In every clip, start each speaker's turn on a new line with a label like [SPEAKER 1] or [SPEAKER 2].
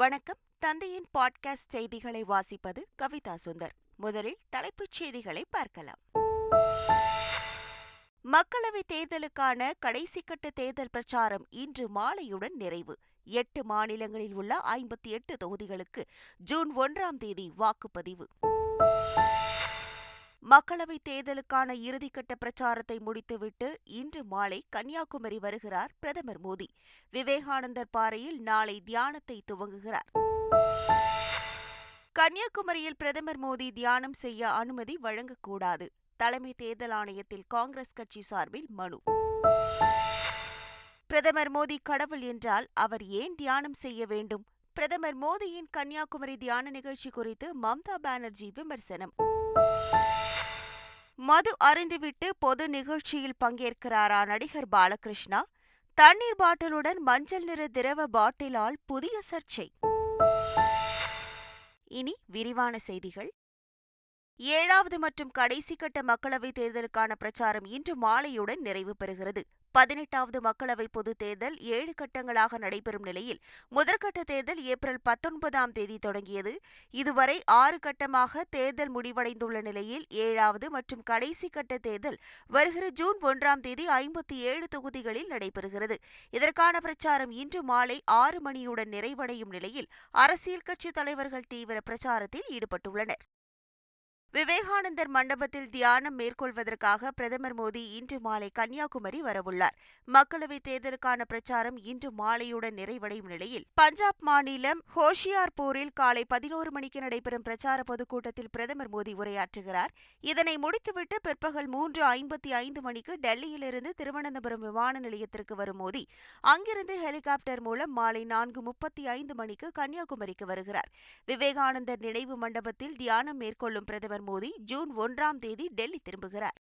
[SPEAKER 1] வணக்கம் தந்தையின் பாட்காஸ்ட் செய்திகளை வாசிப்பது கவிதா சுந்தர் முதலில் தலைப்புச் செய்திகளை பார்க்கலாம் மக்களவைத் தேர்தலுக்கான கடைசி கட்ட தேர்தல் பிரச்சாரம் இன்று மாலையுடன் நிறைவு எட்டு மாநிலங்களில் உள்ள ஐம்பத்தி எட்டு தொகுதிகளுக்கு ஜூன் ஒன்றாம் தேதி வாக்குப்பதிவு மக்களவைத் தேர்தலுக்கான இறுதிக்கட்ட பிரச்சாரத்தை முடித்துவிட்டு இன்று மாலை கன்னியாகுமரி வருகிறார் பிரதமர் மோடி விவேகானந்தர் பாறையில் நாளை தியானத்தை துவங்குகிறார் கன்னியாகுமரியில் பிரதமர் மோடி தியானம் செய்ய அனுமதி வழங்கக்கூடாது தலைமை தேர்தல் ஆணையத்தில் காங்கிரஸ் கட்சி சார்பில் மனு பிரதமர் மோடி கடவுள் என்றால் அவர் ஏன் தியானம் செய்ய வேண்டும் பிரதமர் மோடியின் கன்னியாகுமரி தியான நிகழ்ச்சி குறித்து மம்தா பானர்ஜி விமர்சனம் மது அருந்துவிட்டு பொது நிகழ்ச்சியில் பங்கேற்கிறாரா நடிகர் பாலகிருஷ்ணா தண்ணீர் பாட்டிலுடன் மஞ்சள் நிற திரவ பாட்டிலால் புதிய சர்ச்சை இனி விரிவான செய்திகள் ஏழாவது மற்றும் கடைசி கட்ட மக்களவைத் தேர்தலுக்கான பிரச்சாரம் இன்று மாலையுடன் நிறைவு பெறுகிறது பதினெட்டாவது மக்களவை பொதுத் தேர்தல் ஏழு கட்டங்களாக நடைபெறும் நிலையில் முதற்கட்ட தேர்தல் ஏப்ரல் பத்தொன்பதாம் தேதி தொடங்கியது இதுவரை ஆறு கட்டமாக தேர்தல் முடிவடைந்துள்ள நிலையில் ஏழாவது மற்றும் கடைசி கட்ட தேர்தல் வருகிற ஜூன் ஒன்றாம் தேதி ஐம்பத்தி ஏழு தொகுதிகளில் நடைபெறுகிறது இதற்கான பிரச்சாரம் இன்று மாலை ஆறு மணியுடன் நிறைவடையும் நிலையில் அரசியல் கட்சித் தலைவர்கள் தீவிர பிரச்சாரத்தில் ஈடுபட்டுள்ளனர் விவேகானந்தர் மண்டபத்தில் தியானம் மேற்கொள்வதற்காக பிரதமர் மோடி இன்று மாலை கன்னியாகுமரி வரவுள்ளார் மக்களவைத் தேர்தலுக்கான பிரச்சாரம் இன்று மாலையுடன் நிறைவடையும் நிலையில் பஞ்சாப் மாநிலம் ஹோஷியார்பூரில் காலை பதினோரு மணிக்கு நடைபெறும் பிரச்சார பொதுக்கூட்டத்தில் பிரதமர் மோடி உரையாற்றுகிறார் இதனை முடித்துவிட்டு பிற்பகல் மூன்று ஐம்பத்தி ஐந்து மணிக்கு டெல்லியிலிருந்து திருவனந்தபுரம் விமான நிலையத்திற்கு வரும் மோடி அங்கிருந்து ஹெலிகாப்டர் மூலம் மாலை நான்கு முப்பத்தி ஐந்து மணிக்கு கன்னியாகுமரிக்கு வருகிறார் விவேகானந்தர் நினைவு மண்டபத்தில் தியானம் மேற்கொள்ளும் பிரதமர் பிரதமர் மோடி ஜூன் ஒன்றாம் தேதி டெல்லி திரும்புகிறார்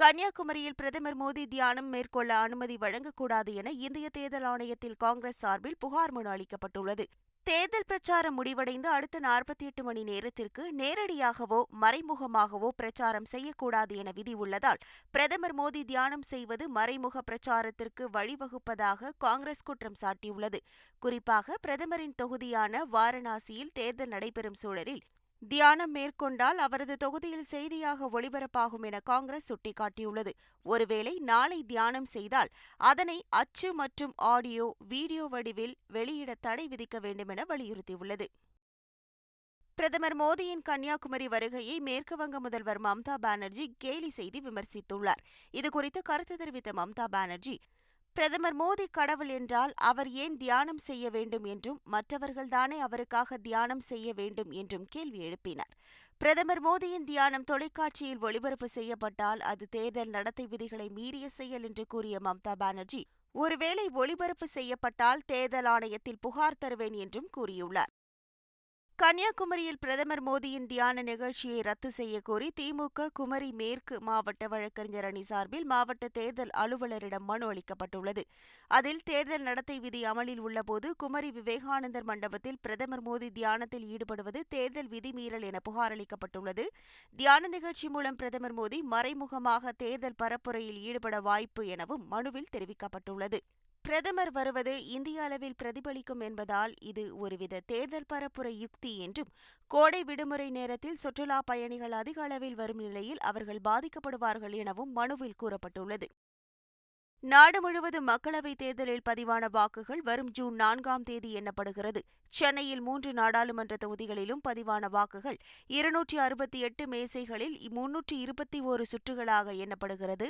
[SPEAKER 1] கன்னியாகுமரியில் பிரதமர் மோடி தியானம் மேற்கொள்ள அனுமதி வழங்கக்கூடாது என இந்திய தேர்தல் ஆணையத்தில் காங்கிரஸ் சார்பில் புகார் மனு அளிக்கப்பட்டுள்ளது தேர்தல் பிரச்சாரம் முடிவடைந்து அடுத்த நாற்பத்தி எட்டு மணி நேரத்திற்கு நேரடியாகவோ மறைமுகமாகவோ பிரச்சாரம் செய்யக்கூடாது என விதி உள்ளதால் பிரதமர் மோடி தியானம் செய்வது மறைமுக பிரச்சாரத்திற்கு வழிவகுப்பதாக காங்கிரஸ் குற்றம் சாட்டியுள்ளது குறிப்பாக பிரதமரின் தொகுதியான வாரணாசியில் தேர்தல் நடைபெறும் சூழலில் தியானம் மேற்கொண்டால் அவரது தொகுதியில் செய்தியாக ஒளிபரப்பாகும் என காங்கிரஸ் சுட்டிக்காட்டியுள்ளது ஒருவேளை நாளை தியானம் செய்தால் அதனை அச்சு மற்றும் ஆடியோ வீடியோ வடிவில் வெளியிட தடை விதிக்க வேண்டும் என வலியுறுத்தியுள்ளது பிரதமர் மோடியின் கன்னியாகுமரி வருகையை மேற்குவங்க முதல்வர் மம்தா பானர்ஜி கேலி செய்து விமர்சித்துள்ளார் இதுகுறித்து கருத்து தெரிவித்த மம்தா பானர்ஜி பிரதமர் மோடி கடவுள் என்றால் அவர் ஏன் தியானம் செய்ய வேண்டும் என்றும் மற்றவர்கள்தானே அவருக்காக தியானம் செய்ய வேண்டும் என்றும் கேள்வி எழுப்பினார் பிரதமர் மோடியின் தியானம் தொலைக்காட்சியில் ஒளிபரப்பு செய்யப்பட்டால் அது தேர்தல் நடத்தை விதிகளை மீறிய செயல் என்று கூறிய மம்தா பானர்ஜி ஒருவேளை ஒளிபரப்பு செய்யப்பட்டால் தேர்தல் ஆணையத்தில் புகார் தருவேன் என்றும் கூறியுள்ளார் கன்னியாகுமரியில் பிரதமர் மோடியின் தியான நிகழ்ச்சியை ரத்து செய்ய கோரி திமுக குமரி மேற்கு மாவட்ட வழக்கறிஞர் அணி சார்பில் மாவட்ட தேர்தல் அலுவலரிடம் மனு அளிக்கப்பட்டுள்ளது அதில் தேர்தல் நடத்தை விதி அமலில் உள்ளபோது குமரி விவேகானந்தர் மண்டபத்தில் பிரதமர் மோடி தியானத்தில் ஈடுபடுவது தேர்தல் விதிமீறல் என புகார் அளிக்கப்பட்டுள்ளது தியான நிகழ்ச்சி மூலம் பிரதமர் மோடி மறைமுகமாக தேர்தல் பரப்புரையில் ஈடுபட வாய்ப்பு எனவும் மனுவில் தெரிவிக்கப்பட்டுள்ளது பிரதமர் வருவது இந்திய அளவில் பிரதிபலிக்கும் என்பதால் இது ஒருவித தேர்தல் பரப்புரை யுக்தி என்றும் கோடை விடுமுறை நேரத்தில் சுற்றுலா பயணிகள் அதிக அளவில் வரும் நிலையில் அவர்கள் பாதிக்கப்படுவார்கள் எனவும் மனுவில் கூறப்பட்டுள்ளது நாடு முழுவதும் மக்களவைத் தேர்தலில் பதிவான வாக்குகள் வரும் ஜூன் நான்காம் தேதி எண்ணப்படுகிறது சென்னையில் மூன்று நாடாளுமன்ற தொகுதிகளிலும் பதிவான வாக்குகள் இருநூற்றி அறுபத்தி எட்டு மேசைகளில் முன்னூற்றி இருபத்தி ஒரு சுற்றுகளாக எண்ணப்படுகிறது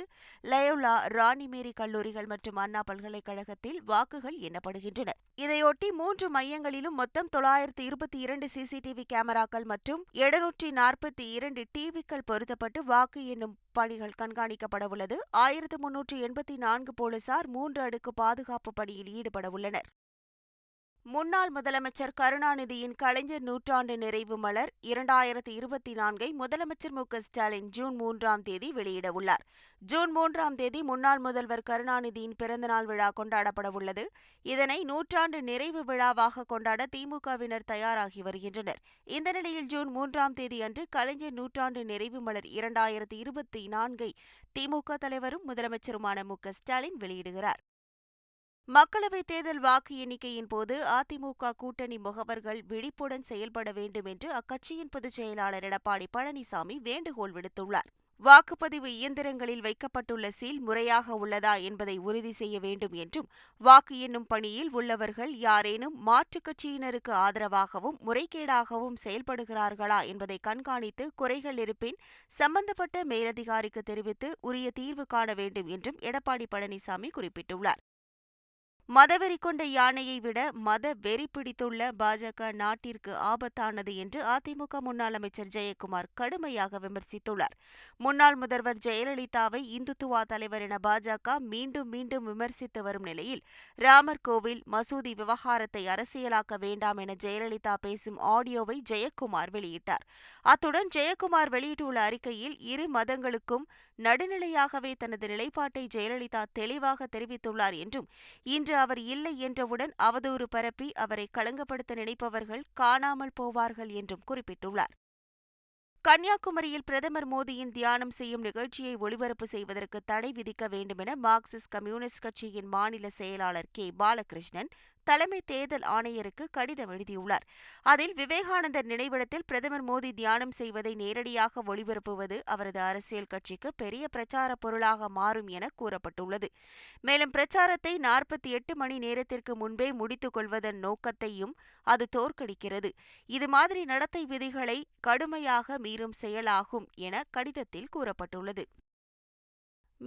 [SPEAKER 1] லயோலா ராணிமேரி கல்லூரிகள் மற்றும் அண்ணா பல்கலைக்கழகத்தில் வாக்குகள் எண்ணப்படுகின்றன இதையொட்டி மூன்று மையங்களிலும் மொத்தம் தொள்ளாயிரத்து இருபத்தி இரண்டு சிசிடிவி கேமராக்கள் மற்றும் எழுநூற்றி நாற்பத்தி இரண்டு டிவிக்கள் பொருத்தப்பட்டு வாக்கு எண்ணும் பணிகள் கண்காணிக்கப்பட உள்ளது ஆயிரத்து முன்னூற்று எண்பத்தி நான்கு போலீசார் மூன்று அடுக்கு பாதுகாப்பு பணியில் ஈடுபட உள்ளனர் முன்னாள் முதலமைச்சர் கருணாநிதியின் கலைஞர் நூற்றாண்டு நிறைவு மலர் இரண்டாயிரத்தி இருபத்தி நான்கை முதலமைச்சர் மு ஸ்டாலின் ஜூன் மூன்றாம் தேதி வெளியிட உள்ளார் ஜூன் மூன்றாம் தேதி முன்னாள் முதல்வர் கருணாநிதியின் பிறந்தநாள் விழா கொண்டாடப்படவுள்ளது இதனை நூற்றாண்டு நிறைவு விழாவாக கொண்டாட திமுகவினர் தயாராகி வருகின்றனர் இந்த நிலையில் ஜூன் மூன்றாம் தேதி அன்று கலைஞர் நூற்றாண்டு நிறைவு மலர் இரண்டாயிரத்தி இருபத்தி நான்கை திமுக தலைவரும் முதலமைச்சருமான மு ஸ்டாலின் வெளியிடுகிறார் மக்களவைத் தேர்தல் வாக்கு எண்ணிக்கையின் போது அதிமுக கூட்டணி முகவர்கள் விழிப்புடன் செயல்பட வேண்டும் என்று அக்கட்சியின் பொதுச் செயலாளர் எடப்பாடி பழனிசாமி வேண்டுகோள் விடுத்துள்ளார் வாக்குப்பதிவு இயந்திரங்களில் வைக்கப்பட்டுள்ள சீல் முறையாக உள்ளதா என்பதை உறுதி செய்ய வேண்டும் என்றும் வாக்கு எண்ணும் பணியில் உள்ளவர்கள் யாரேனும் மாற்றுக் கட்சியினருக்கு ஆதரவாகவும் முறைகேடாகவும் செயல்படுகிறார்களா என்பதை கண்காணித்து குறைகள் இருப்பின் சம்பந்தப்பட்ட மேலதிகாரிக்கு தெரிவித்து உரிய தீர்வு காண வேண்டும் என்றும் எடப்பாடி பழனிசாமி குறிப்பிட்டுள்ளார் மதவெறி கொண்ட யானையை விட மத வெறி பிடித்துள்ள பாஜக நாட்டிற்கு ஆபத்தானது என்று அதிமுக முன்னாள் அமைச்சர் ஜெயக்குமார் கடுமையாக விமர்சித்துள்ளார் முன்னாள் முதல்வர் ஜெயலலிதாவை இந்துத்துவா தலைவர் என பாஜக மீண்டும் மீண்டும் விமர்சித்து வரும் நிலையில் ராமர் கோவில் மசூதி விவகாரத்தை அரசியலாக்க வேண்டாம் என ஜெயலலிதா பேசும் ஆடியோவை ஜெயக்குமார் வெளியிட்டார் அத்துடன் ஜெயக்குமார் வெளியிட்டுள்ள அறிக்கையில் இரு மதங்களுக்கும் நடுநிலையாகவே தனது நிலைப்பாட்டை ஜெயலலிதா தெளிவாக தெரிவித்துள்ளார் என்றும் இன்று அவர் இல்லை என்றவுடன் அவதூறு பரப்பி அவரை களங்கப்படுத்த நினைப்பவர்கள் காணாமல் போவார்கள் என்றும் குறிப்பிட்டுள்ளார் கன்னியாகுமரியில் பிரதமர் மோடியின் தியானம் செய்யும் நிகழ்ச்சியை ஒளிபரப்பு செய்வதற்கு தடை விதிக்க வேண்டுமென மார்க்சிஸ்ட் கம்யூனிஸ்ட் கட்சியின் மாநில செயலாளர் கே பாலகிருஷ்ணன் தலைமை தேர்தல் ஆணையருக்கு கடிதம் எழுதியுள்ளார் அதில் விவேகானந்தர் நினைவிடத்தில் பிரதமர் மோடி தியானம் செய்வதை நேரடியாக ஒளிபரப்புவது அவரது அரசியல் கட்சிக்கு பெரிய பிரச்சார பொருளாக மாறும் என கூறப்பட்டுள்ளது மேலும் பிரச்சாரத்தை நாற்பத்தி எட்டு மணி நேரத்திற்கு முன்பே முடித்துக் கொள்வதன் நோக்கத்தையும் அது தோற்கடிக்கிறது இது மாதிரி நடத்தை விதிகளை கடுமையாக மீறும் செயலாகும் என கடிதத்தில் கூறப்பட்டுள்ளது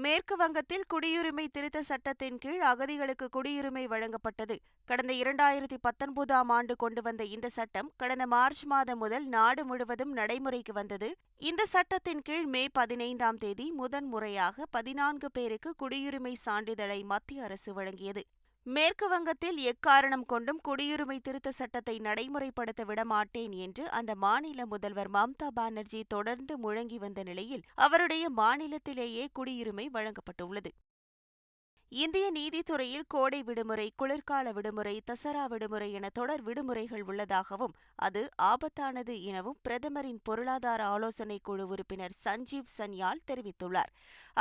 [SPEAKER 1] மேற்கு வங்கத்தில் குடியுரிமை திருத்த சட்டத்தின் கீழ் அகதிகளுக்கு குடியுரிமை வழங்கப்பட்டது கடந்த இரண்டாயிரத்தி பத்தொன்பதாம் ஆண்டு கொண்டு வந்த இந்த சட்டம் கடந்த மார்ச் மாதம் முதல் நாடு முழுவதும் நடைமுறைக்கு வந்தது இந்த சட்டத்தின் கீழ் மே பதினைந்தாம் தேதி முதன்முறையாக பதினான்கு பேருக்கு குடியுரிமை சான்றிதழை மத்திய அரசு வழங்கியது மேற்கு வங்கத்தில் எக்காரணம் கொண்டும் குடியுரிமை திருத்த சட்டத்தை நடைமுறைப்படுத்த விடமாட்டேன் என்று அந்த மாநில முதல்வர் மம்தா பானர்ஜி தொடர்ந்து முழங்கி வந்த நிலையில் அவருடைய மாநிலத்திலேயே குடியுரிமை வழங்கப்பட்டுள்ளது இந்திய நீதித்துறையில் கோடை விடுமுறை குளிர்கால விடுமுறை தசரா விடுமுறை என தொடர் விடுமுறைகள் உள்ளதாகவும் அது ஆபத்தானது எனவும் பிரதமரின் பொருளாதார ஆலோசனைக் குழு உறுப்பினர் சஞ்சீவ் சன்யால் தெரிவித்துள்ளார்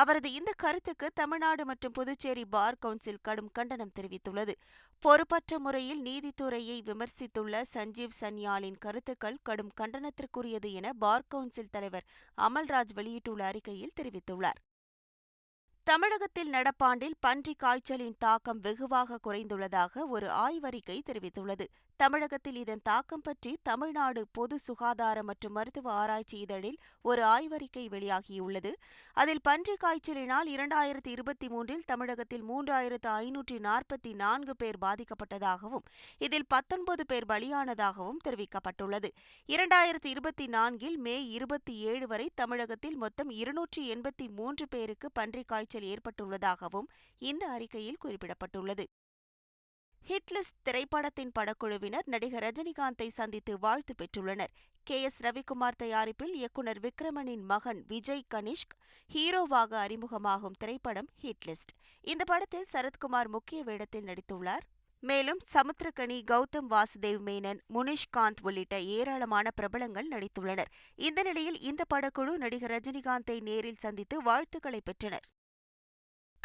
[SPEAKER 1] அவரது இந்த கருத்துக்கு தமிழ்நாடு மற்றும் புதுச்சேரி பார் கவுன்சில் கடும் கண்டனம் தெரிவித்துள்ளது பொறுப்பற்ற முறையில் நீதித்துறையை விமர்சித்துள்ள சஞ்சீவ் சன்யாலின் கருத்துக்கள் கடும் கண்டனத்திற்குரியது என பார் கவுன்சில் தலைவர் அமல்ராஜ் வெளியிட்டுள்ள அறிக்கையில் தெரிவித்துள்ளார் தமிழகத்தில் நடப்பாண்டில் பன்றி காய்ச்சலின் தாக்கம் வெகுவாக குறைந்துள்ளதாக ஒரு ஆய்வறிக்கை தெரிவித்துள்ளது தமிழகத்தில் இதன் தாக்கம் பற்றி தமிழ்நாடு பொது சுகாதார மற்றும் மருத்துவ ஆராய்ச்சி இதழில் ஒரு ஆய்வறிக்கை வெளியாகியுள்ளது அதில் பன்றி காய்ச்சலினால் இரண்டாயிரத்தி இருபத்தி மூன்றில் தமிழகத்தில் மூன்றாயிரத்து ஐநூற்றி நாற்பத்தி நான்கு பேர் பாதிக்கப்பட்டதாகவும் இதில் பத்தொன்பது பேர் பலியானதாகவும் தெரிவிக்கப்பட்டுள்ளது இரண்டாயிரத்தி இருபத்தி நான்கில் மே இருபத்தி ஏழு வரை தமிழகத்தில் மொத்தம் இருநூற்றி எண்பத்தி மூன்று பேருக்கு பன்றி காய்ச்சல் ஏற்பட்டுள்ளதாகவும் இந்த அறிக்கையில் குறிப்பிடப்பட்டுள்ளது ஹிட்லிஸ் திரைப்படத்தின் படக்குழுவினர் நடிகர் ரஜினிகாந்தை சந்தித்து வாழ்த்து பெற்றுள்ளனர் கே எஸ் ரவிக்குமார் தயாரிப்பில் இயக்குநர் விக்ரமனின் மகன் விஜய் கனிஷ்க் ஹீரோவாக அறிமுகமாகும் திரைப்படம் ஹிட்லிஸ்ட் இந்த படத்தில் சரத்குமார் முக்கிய வேடத்தில் நடித்துள்ளார் மேலும் சமுத்திரகனி கௌதம் வாசுதேவ் மேனன் முனிஷ்காந்த் உள்ளிட்ட ஏராளமான பிரபலங்கள் நடித்துள்ளனர் இந்த நிலையில் இந்த படக்குழு நடிகர் ரஜினிகாந்தை நேரில் சந்தித்து வாழ்த்துக்களை பெற்றனர்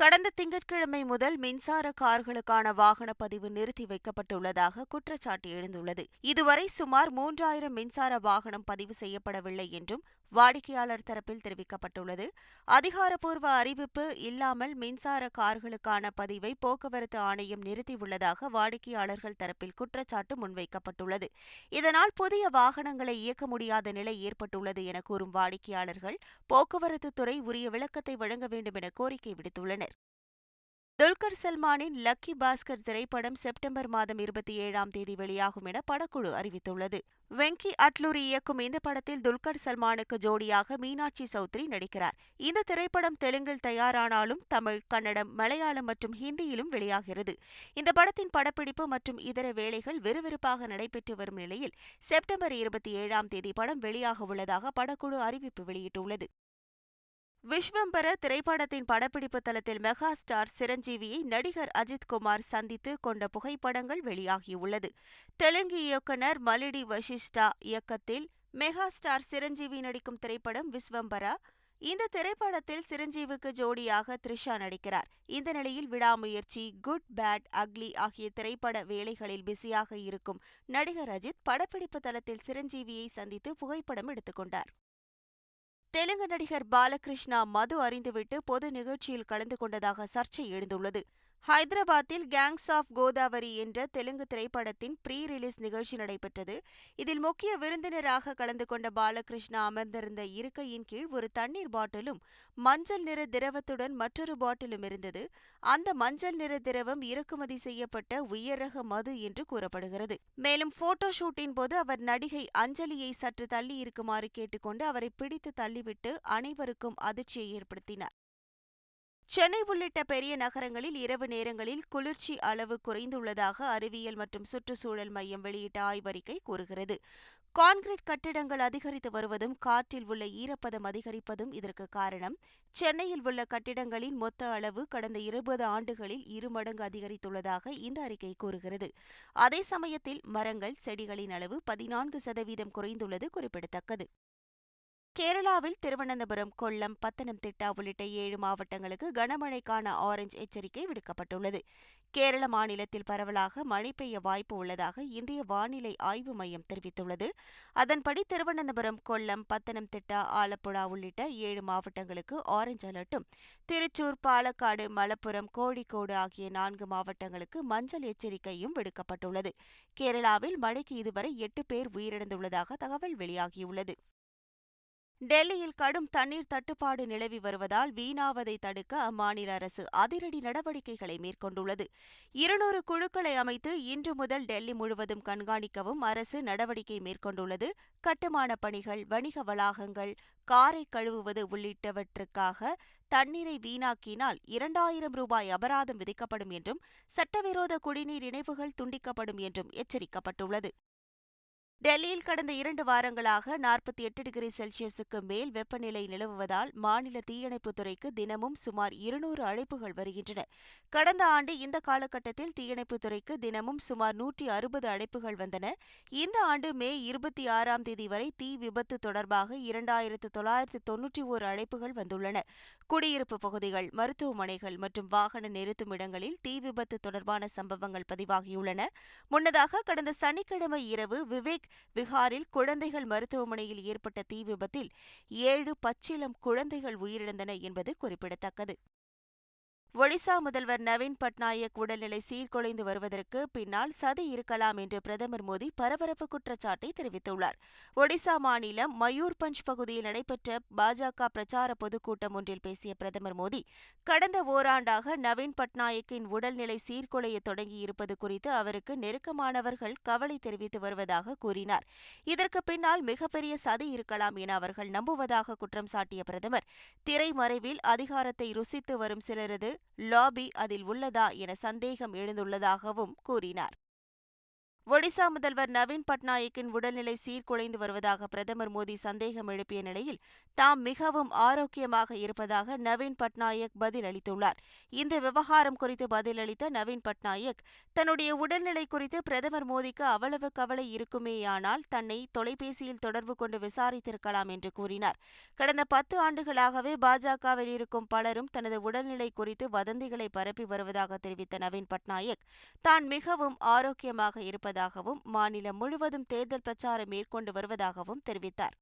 [SPEAKER 1] கடந்த திங்கட்கிழமை முதல் மின்சார கார்களுக்கான வாகன பதிவு நிறுத்தி வைக்கப்பட்டுள்ளதாக குற்றச்சாட்டு எழுந்துள்ளது இதுவரை சுமார் மூன்றாயிரம் மின்சார வாகனம் பதிவு செய்யப்படவில்லை என்றும் வாடிக்கையாளர் தரப்பில் தெரிவிக்கப்பட்டுள்ளது அதிகாரப்பூர்வ அறிவிப்பு இல்லாமல் மின்சார கார்களுக்கான பதிவை போக்குவரத்து ஆணையம் நிறுத்தியுள்ளதாக வாடிக்கையாளர்கள் தரப்பில் குற்றச்சாட்டு முன்வைக்கப்பட்டுள்ளது இதனால் புதிய வாகனங்களை இயக்க முடியாத நிலை ஏற்பட்டுள்ளது என கூறும் வாடிக்கையாளர்கள் போக்குவரத்து துறை உரிய விளக்கத்தை வழங்க வேண்டும் என கோரிக்கை விடுத்துள்ளனர் துல்கர் சல்மானின் லக்கி பாஸ்கர் திரைப்படம் செப்டம்பர் மாதம் இருபத்தி ஏழாம் தேதி வெளியாகும் என படக்குழு அறிவித்துள்ளது வெங்கி அட்லூரி இயக்கும் இந்த படத்தில் துல்கர் சல்மானுக்கு ஜோடியாக மீனாட்சி சௌத்ரி நடிக்கிறார் இந்த திரைப்படம் தெலுங்கில் தயாரானாலும் தமிழ் கன்னடம் மலையாளம் மற்றும் ஹிந்தியிலும் வெளியாகிறது இந்த படத்தின் படப்பிடிப்பு மற்றும் இதர வேலைகள் விறுவிறுப்பாக நடைபெற்று வரும் நிலையில் செப்டம்பர் இருபத்தி ஏழாம் தேதி படம் வெளியாக உள்ளதாக படக்குழு அறிவிப்பு வெளியிட்டுள்ளது விஸ்வம்பர திரைப்படத்தின் படப்பிடிப்பு தளத்தில் மெகா ஸ்டார் சிரஞ்சீவியை நடிகர் அஜித் குமார் சந்தித்து கொண்ட புகைப்படங்கள் வெளியாகியுள்ளது தெலுங்கு இயக்குனர் மலிடி வசிஷ்டா இயக்கத்தில் மெகா ஸ்டார் சிரஞ்சீவி நடிக்கும் திரைப்படம் விஸ்வம்பரா இந்த திரைப்படத்தில் சிரஞ்சீவுக்கு ஜோடியாக த்ரிஷா நடிக்கிறார் இந்த நிலையில் விடாமுயற்சி குட் பேட் அக்லி ஆகிய திரைப்பட வேலைகளில் பிஸியாக இருக்கும் நடிகர் அஜித் படப்பிடிப்பு தளத்தில் சிரஞ்சீவியை சந்தித்து புகைப்படம் எடுத்துக்கொண்டார் தெலுங்கு நடிகர் பாலகிருஷ்ணா மது அறிந்துவிட்டு பொது நிகழ்ச்சியில் கலந்து கொண்டதாக சர்ச்சை எழுந்துள்ளது ஹைதராபாத்தில் கேங்ஸ் ஆஃப் கோதாவரி என்ற தெலுங்கு திரைப்படத்தின் ப்ரீ ரிலீஸ் நிகழ்ச்சி நடைபெற்றது இதில் முக்கிய விருந்தினராக கலந்து கொண்ட பாலகிருஷ்ணா அமர்ந்திருந்த இருக்கையின் கீழ் ஒரு தண்ணீர் பாட்டிலும் மஞ்சள் நிற திரவத்துடன் மற்றொரு பாட்டிலும் இருந்தது அந்த மஞ்சள் நிற திரவம் இறக்குமதி செய்யப்பட்ட உயரக மது என்று கூறப்படுகிறது மேலும் போட்டோ ஷூட்டின் போது அவர் நடிகை அஞ்சலியை சற்று தள்ளி இருக்குமாறு கேட்டுக்கொண்டு அவரை பிடித்து தள்ளிவிட்டு அனைவருக்கும் அதிர்ச்சியை ஏற்படுத்தினார் சென்னை உள்ளிட்ட பெரிய நகரங்களில் இரவு நேரங்களில் குளிர்ச்சி அளவு குறைந்துள்ளதாக அறிவியல் மற்றும் சுற்றுச்சூழல் மையம் வெளியிட்ட ஆய்வறிக்கை கூறுகிறது கான்கிரீட் கட்டிடங்கள் அதிகரித்து வருவதும் காற்றில் உள்ள ஈரப்பதம் அதிகரிப்பதும் இதற்கு காரணம் சென்னையில் உள்ள கட்டிடங்களின் மொத்த அளவு கடந்த இருபது ஆண்டுகளில் இருமடங்கு அதிகரித்துள்ளதாக இந்த அறிக்கை கூறுகிறது அதே சமயத்தில் மரங்கள் செடிகளின் அளவு பதினான்கு சதவீதம் குறைந்துள்ளது குறிப்பிடத்தக்கது கேரளாவில் திருவனந்தபுரம் கொல்லம் பத்தனம்திட்டா உள்ளிட்ட ஏழு மாவட்டங்களுக்கு கனமழைக்கான ஆரஞ்ச் எச்சரிக்கை விடுக்கப்பட்டுள்ளது கேரள மாநிலத்தில் பரவலாக மழை பெய்ய வாய்ப்பு உள்ளதாக இந்திய வானிலை ஆய்வு மையம் தெரிவித்துள்ளது அதன்படி திருவனந்தபுரம் கொல்லம் பத்தனம்திட்டா ஆலப்புழா உள்ளிட்ட ஏழு மாவட்டங்களுக்கு ஆரஞ்ச் அலர்ட்டும் திருச்சூர் பாலக்காடு மலப்புரம் கோழிக்கோடு ஆகிய நான்கு மாவட்டங்களுக்கு மஞ்சள் எச்சரிக்கையும் விடுக்கப்பட்டுள்ளது கேரளாவில் மழைக்கு இதுவரை எட்டு பேர் உயிரிழந்துள்ளதாக தகவல் வெளியாகியுள்ளது டெல்லியில் கடும் தண்ணீர் தட்டுப்பாடு நிலவி வருவதால் வீணாவதை தடுக்க அம்மாநில அரசு அதிரடி நடவடிக்கைகளை மேற்கொண்டுள்ளது இருநூறு குழுக்களை அமைத்து இன்று முதல் டெல்லி முழுவதும் கண்காணிக்கவும் அரசு நடவடிக்கை மேற்கொண்டுள்ளது கட்டுமான பணிகள் வணிக வளாகங்கள் காரை கழுவுவது உள்ளிட்டவற்றுக்காக தண்ணீரை வீணாக்கினால் இரண்டாயிரம் ரூபாய் அபராதம் விதிக்கப்படும் என்றும் சட்டவிரோத குடிநீர் இணைப்புகள் துண்டிக்கப்படும் என்றும் எச்சரிக்கப்பட்டுள்ளது டெல்லியில் கடந்த இரண்டு வாரங்களாக நாற்பத்தி எட்டு டிகிரி செல்சியஸுக்கு மேல் வெப்பநிலை நிலவுவதால் மாநில தீயணைப்புத் துறைக்கு தினமும் சுமார் இருநூறு அழைப்புகள் வருகின்றன கடந்த ஆண்டு இந்த காலகட்டத்தில் தீயணைப்புத் துறைக்கு தினமும் சுமார் நூற்றி அறுபது அழைப்புகள் வந்தன இந்த ஆண்டு மே இருபத்தி ஆறாம் தேதி வரை தீ விபத்து தொடர்பாக இரண்டாயிரத்து தொள்ளாயிரத்து தொன்னூற்றி ஓரு அழைப்புகள் வந்துள்ளன குடியிருப்பு பகுதிகள் மருத்துவமனைகள் மற்றும் வாகன நிறுத்தும் இடங்களில் தீ விபத்து தொடர்பான சம்பவங்கள் பதிவாகியுள்ளன முன்னதாக கடந்த சனிக்கிழமை இரவு விவேக் பீகாரில் குழந்தைகள் மருத்துவமனையில் ஏற்பட்ட தீ விபத்தில் ஏழு பச்சிளம் குழந்தைகள் உயிரிழந்தன என்பது குறிப்பிடத்தக்கது ஒடிசா முதல்வர் நவீன் பட்நாயக் உடல்நிலை சீர்குலைந்து வருவதற்கு பின்னால் சதி இருக்கலாம் என்று பிரதமர் மோடி பரபரப்பு குற்றச்சாட்டை தெரிவித்துள்ளார் ஒடிசா மாநிலம் மயூர்பஞ்ச் பகுதியில் நடைபெற்ற பாஜக பிரச்சார பொதுக்கூட்டம் ஒன்றில் பேசிய பிரதமர் மோடி கடந்த ஓராண்டாக நவீன் பட்நாயக்கின் உடல்நிலை சீர்குலைய தொடங்கியிருப்பது குறித்து அவருக்கு நெருக்கமானவர்கள் கவலை தெரிவித்து வருவதாக கூறினார் இதற்கு பின்னால் மிகப்பெரிய சதி இருக்கலாம் என அவர்கள் நம்புவதாக குற்றம் சாட்டிய பிரதமர் திரைமறைவில் அதிகாரத்தை ருசித்து வரும் சிலரது லாபி அதில் உள்ளதா என சந்தேகம் எழுந்துள்ளதாகவும் கூறினார் ஒடிசா முதல்வர் நவீன் பட்நாயக்கின் உடல்நிலை சீர்குலைந்து வருவதாக பிரதமர் மோடி சந்தேகம் எழுப்பிய நிலையில் தாம் மிகவும் ஆரோக்கியமாக இருப்பதாக நவீன் பட்நாயக் பதில் அளித்துள்ளார் இந்த விவகாரம் குறித்து பதிலளித்த நவீன் பட்நாயக் தன்னுடைய உடல்நிலை குறித்து பிரதமர் மோடிக்கு அவ்வளவு கவலை இருக்குமேயானால் தன்னை தொலைபேசியில் தொடர்பு கொண்டு விசாரித்திருக்கலாம் என்று கூறினார் கடந்த பத்து ஆண்டுகளாகவே பாஜகவில் இருக்கும் பலரும் தனது உடல்நிலை குறித்து வதந்திகளை பரப்பி வருவதாக தெரிவித்த நவீன் பட்நாயக் தான் மிகவும் ஆரோக்கியமாக இருப்பதாக வருவதாகவும் மாநிலம் முழுவதும் தேர்தல் பிரச்சாரம் மேற்கொண்டு வருவதாகவும் தெரிவித்தார்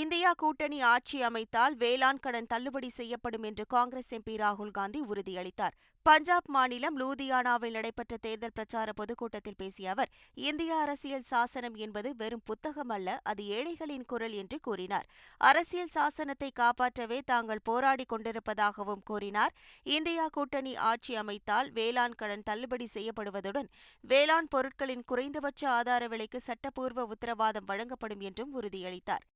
[SPEAKER 1] இந்தியா கூட்டணி ஆட்சி அமைத்தால் வேளாண் கடன் தள்ளுபடி செய்யப்படும் என்று காங்கிரஸ் எம்பி ராகுல் காந்தி உறுதியளித்தார் பஞ்சாப் மாநிலம் லூதியானாவில் நடைபெற்ற தேர்தல் பிரச்சார பொதுக்கூட்டத்தில் பேசிய அவர் இந்திய அரசியல் சாசனம் என்பது வெறும் புத்தகம் அல்ல அது ஏழைகளின் குரல் என்று கூறினார் அரசியல் சாசனத்தை காப்பாற்றவே தாங்கள் போராடி கொண்டிருப்பதாகவும் கூறினார் இந்தியா கூட்டணி ஆட்சி அமைத்தால் வேளாண் கடன் தள்ளுபடி செய்யப்படுவதுடன் வேளாண் பொருட்களின் குறைந்தபட்ச ஆதார விலைக்கு சட்டப்பூர்வ உத்தரவாதம் வழங்கப்படும் என்றும் உறுதியளித்தார்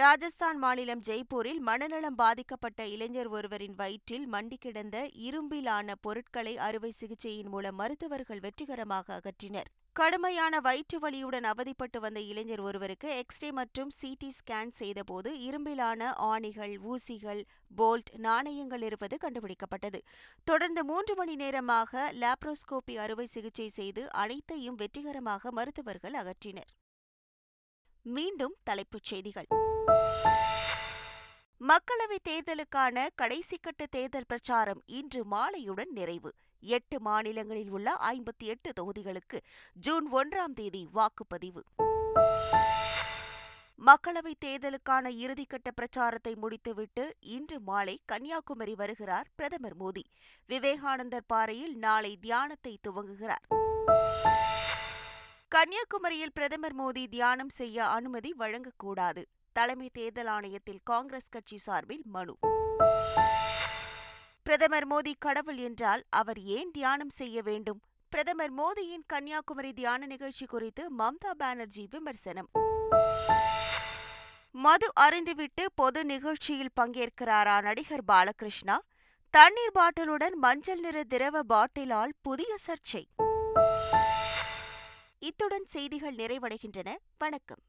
[SPEAKER 1] ராஜஸ்தான் மாநிலம் ஜெய்ப்பூரில் மனநலம் பாதிக்கப்பட்ட இளைஞர் ஒருவரின் வயிற்றில் மண்டி கிடந்த இரும்பிலான பொருட்களை அறுவை சிகிச்சையின் மூலம் மருத்துவர்கள் வெற்றிகரமாக அகற்றினர் கடுமையான வயிற்று வலியுடன் அவதிப்பட்டு வந்த இளைஞர் ஒருவருக்கு எக்ஸ்ரே மற்றும் சிடி ஸ்கேன் செய்தபோது இரும்பிலான ஆணிகள் ஊசிகள் போல்ட் நாணயங்கள் இருப்பது கண்டுபிடிக்கப்பட்டது தொடர்ந்து மூன்று மணி நேரமாக லாப்ரோஸ்கோபி அறுவை சிகிச்சை செய்து அனைத்தையும் வெற்றிகரமாக மருத்துவர்கள் அகற்றினர் மீண்டும் தலைப்புச் செய்திகள் மக்களவைத் தேர்தலுக்கான கடைசி கட்ட தேர்தல் பிரச்சாரம் இன்று மாலையுடன் நிறைவு எட்டு மாநிலங்களில் உள்ள ஐம்பத்தி எட்டு தொகுதிகளுக்கு ஜூன் ஒன்றாம் தேதி வாக்குப்பதிவு மக்களவைத் தேர்தலுக்கான இறுதிக்கட்ட பிரச்சாரத்தை முடித்துவிட்டு இன்று மாலை கன்னியாகுமரி வருகிறார் பிரதமர் மோடி விவேகானந்தர் பாறையில் நாளை தியானத்தை துவங்குகிறார் கன்னியாகுமரியில் பிரதமர் மோடி தியானம் செய்ய அனுமதி வழங்கக்கூடாது தலைமை தேர்தல் ஆணையத்தில் காங்கிரஸ் கட்சி சார்பில் மனு பிரதமர் மோடி கடவுள் என்றால் அவர் ஏன் தியானம் செய்ய வேண்டும் பிரதமர் மோடியின் கன்னியாகுமரி தியான நிகழ்ச்சி குறித்து மம்தா பானர்ஜி விமர்சனம் மது அருந்துவிட்டு பொது நிகழ்ச்சியில் பங்கேற்கிறாரா நடிகர் பாலகிருஷ்ணா தண்ணீர் பாட்டிலுடன் மஞ்சள் நிற திரவ பாட்டிலால் புதிய சர்ச்சை இத்துடன் செய்திகள் நிறைவடைகின்றன வணக்கம்